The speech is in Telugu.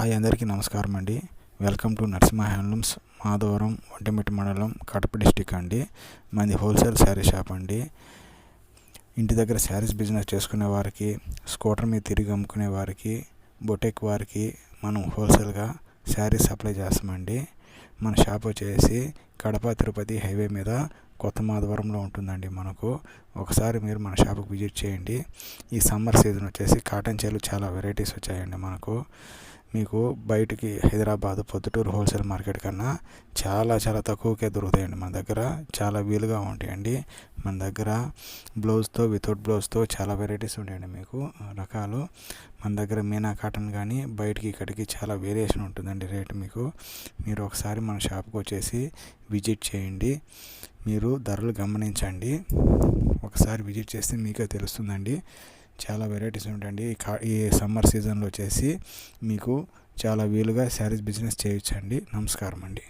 హాయ్ అందరికీ నమస్కారం అండి. Welcome to Narasimha handlooms Madhavaram Ontimitta మండలం కడప డిస్టిక్ అండి. మంది హోల్సేల్ శారీ షాప్ అండి. ఇంటి దగ్గర శారీస్ బిజినెస్ చేసుకునే వారికి స్కూటర్ మీద తిరిగి అమ్ముకునే వారికి బొటెక్ వారికి మనం హోల్సేల్గా శారీస్ సప్లై చేస్తామండి. మన షాప్ వచ్చేసి కడప తిరుపతి హైవే మీద కొత్త మాధవరంలో ఉంటుందండి మనకు. ఒకసారి మీరు మన షాప్కి విజిట్ చేయండి. ఈ సమ్మర్ సీజన్ వచ్చేసి కాటన్ చీరలు చాలా వెరైటీస్ వచ్చాయండి మనకు. మీకు బయటికి హైదరాబాద్ పొద్దుటూరు హోల్సేల్ మార్కెట్ కన్నా చాలా చాలా తక్కువకే దొరుకుతాయండి మన దగ్గర. చాలా వీలుగా ఉంటాయండి. మన దగ్గర బ్లౌజ్తో వితౌట్ బ్లౌజ్తో చాలా వెరైటీస్ ఉంటాయండి మీకు రకాలు. మన దగ్గర మీనా కాటన్ కానీ బయటికి ఇక్కడికి చాలా వేరియేషన్ ఉంటుందండి రేటు మీకు. మీరు ఒకసారి మన షాప్కి వచ్చేసి విజిట్ చేయండి. మీరు ధరలు గమనించండి. ఒకసారి విజిట్ చేస్తే మీకే తెలుస్తుందండి. చాలా వెరైటీస్ ఉంటాయండి. ఈ సమ్మర్ సీజన్లో వచ్చేసి మీకు చాలా వీలుగా శారీస్ బిజినెస్ చేయొచ్చండి. నమస్కారం అండి